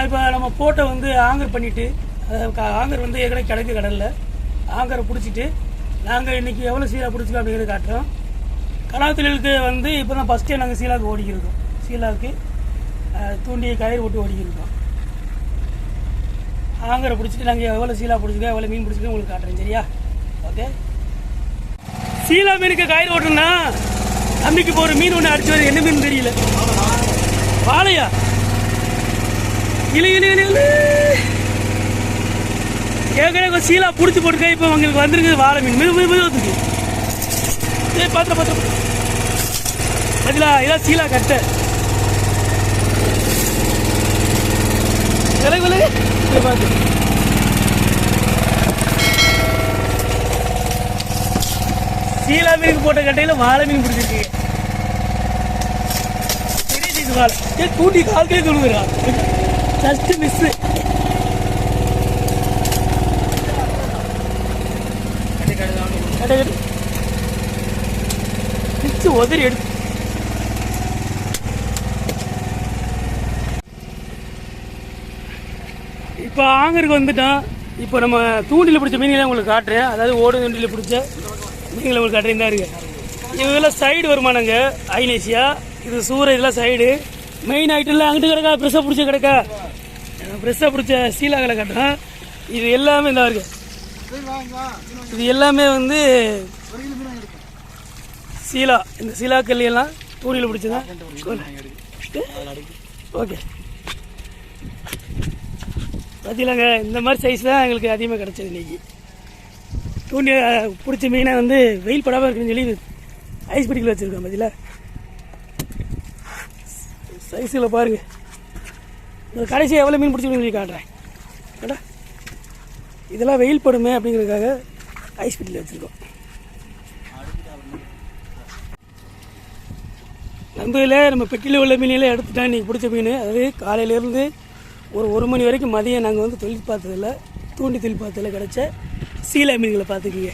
இப்போ நம்ம போட்டை வந்து ஆங்கர் பண்ணிவிட்டு ஆங்கர் வந்து ஏற்கனவே கிடைக்கு கடலில். ஆங்கரை பிடிச்சிட்டு நாங்கள் இன்னைக்கு எவ்வளோ சீலாக பிடிச்சிக்கோம் அப்படிங்கிறது காட்டுறோம். கலாத்தொழிலுக்கு வந்து இப்போ தான் ஃபஸ்ட்டே நாங்கள் சீலாவுக்கு ஓடிக்கிருக்கோம். சீலாவுக்கு தூண்டியை தூண்டி கயிறு போட்டு ஓடிக்கிருக்கோம். ஆங்கரை பிடிச்சிட்டு நாங்கள் எவ்வளோ சீலா பிடிச்சிக்கோ எவ்வளோ மீன் பிடிச்சிக்கோ உங்களுக்கு காட்டுறேன் சரியா? ஓகே சீலா மீனுக்கு கயிறு ஓட்டுனா தம்பிக்கு இப்போ ஒரு மீன் ஒன்று அடிச்சு வருது என்ன மீன் தெரியல? வாழையா? இழு இழு இழு இழு. ஏற்கனவே சீலா பிடிச்சி போட்டுக்க இப்போ உங்களுக்கு வந்துருக்கு வாழை மீன். மிது மிது மிது வந்துருக்கு ஏய் பாத்திர பாத்திர பதிலா இதான் சீலா கட்ட. விலகு விலகு. பார்த்து சீலா மீனுக்கு போட்ட கட்டையில் வாழை மீன் பிடிச்சிருக்கு பெரிய ஏ கூட்டி கால்களே தொழுகுறா ஜஸ்ட் மிஸ் பிச்சு உதறி எடுத்து. இப்போ ஆங்கருக்கு வந்துட்டோம் இப்போ நம்ம தூண்டில் பிடிச்ச மீன்களை உங்களுக்கு காட்டுறேன். அதாவது ஓடு தூண்டில் பிடிச்ச மீன்களை உங்களுக்கு காட்டுறேன். தான் இருக்கு இவங்கெல்லாம் சைடு வருமானங்க ஐநேசியா இது சூறை இதெல்லாம் சைடு மெயின் ஐட்டம்லாம் அங்கிட்டு கிடக்கா ப்ரெஷ்ஷாக பிடிச்ச கிடக்கா. ப்ரெஸ்ஸாக பிடிச்ச சீலாக்களை காட்டுறேன் இது எல்லாமே இதாக இருக்கு. இது எல்லாமே வந்து சீலா. இந்த சீலா கல்லியெல்லாம் தூணியில் பிடிச்சதான் ஓகே பார்த்தீங்களாங்க இந்த மாதிரி சைஸ் தான் எங்களுக்கு அதிகமாக கிடச்சிது இன்னைக்கு. தூண்டி பிடிச்ச மீனை வந்து வெயில் படாமல் இருக்குன்னு சொல்லி ஐஸ் பிடிக்கல வச்சுருக்கோம் பார்த்தீங்களா சைஸில் பாருங்க. இந்த கடைசி எவ்வளோ மீன் பிடிச்சிருக்கீங்க காட்டுறேன். கேட்டா இதெல்லாம் வெயில் படுமே அப்படிங்கிறதுக்காக ஐஸ் பிடிக்கல வச்சுருக்கோம். நண்பர்களே நம்ம பெட்டியில் உள்ள மீனெல்லாம் எடுத்துட்டா இன்றைக்கி பிடிச்ச மீன். அதாவது காலையிலேருந்து ஒரு ஒரு மணி வரைக்கும் மதியம் நாங்கள் வந்து தொழில் பார்த்ததில்ல தூண்டி தொழில் பார்த்ததில் கிடச்ச சீலா மீன்களை பார்த்துக்கிங்க.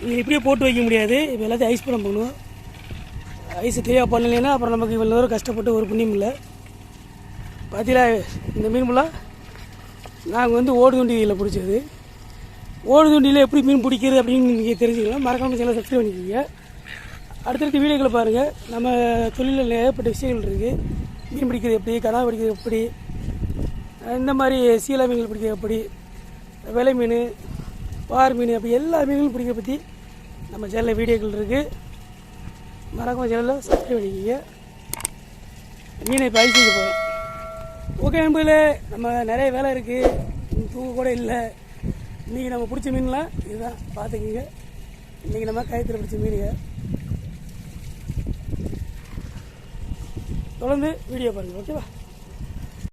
நீங்கள் இப்படியே போட்டு வைக்க முடியாது. இப்போ எல்லாத்தையும் ஐஸ் படம் பண்ணுவோம். ஐஸ் தெரியா பண்ணலைன்னா அப்புறம் நமக்கு இவ்வளோ தூரம் கஷ்டப்பட்டு ஒரு புண்ணியம் இல்லை. பார்த்தீங்களா இந்த மீன் ஃபுல்லாக நாங்கள் வந்து ஓடு தூண்டியில் பிடிச்சது. ஓடு தூண்டியில் எப்படி மீன் பிடிக்கிறது அப்படின்னு நீங்கள் தெரிஞ்சுக்கலாம். மறக்காமல் சேனல் சப்ஸ்கிரைப் பண்ணிக்கோங்க. அடுத்தடுத்த வீடியோக்களை பாருங்கள் நம்ம தொழிலில் ஏகப்பட்ட விஷயங்கள் இருக்குது மீன் பிடிக்கிறது எப்படி கடா பிடிக்கிறது எப்படி இந்த மாதிரி சீலா மீன்கள் பிடிக்கிறது எப்படி விலை மீன் பார் மீன் அப்படி எல்லா மீன்களும் பிடிக்கிறத பற்றி நம்ம சேனலில் வீடியோக்கள் இருக்குது மறக்காம சேனலில் சப்ஸ்கிரைப் பண்ணிக்கோங்க. மீனை இப்போ போகிறோம் ஓகே நண்பர்களே நம்ம நிறைய வேலை இருக்குது தூங்க கூட இல்லை. இன்றைக்கி நம்ம பிடிச்ச மீன்லாம் இதுதான். பார்த்துக்கிங்க. இன்றைக்கி நம்ம கயத்தில் பிடிச்ச மீனுங்க. தொடர்ந்து வீடியோ பாருங்கள் ஓகேவா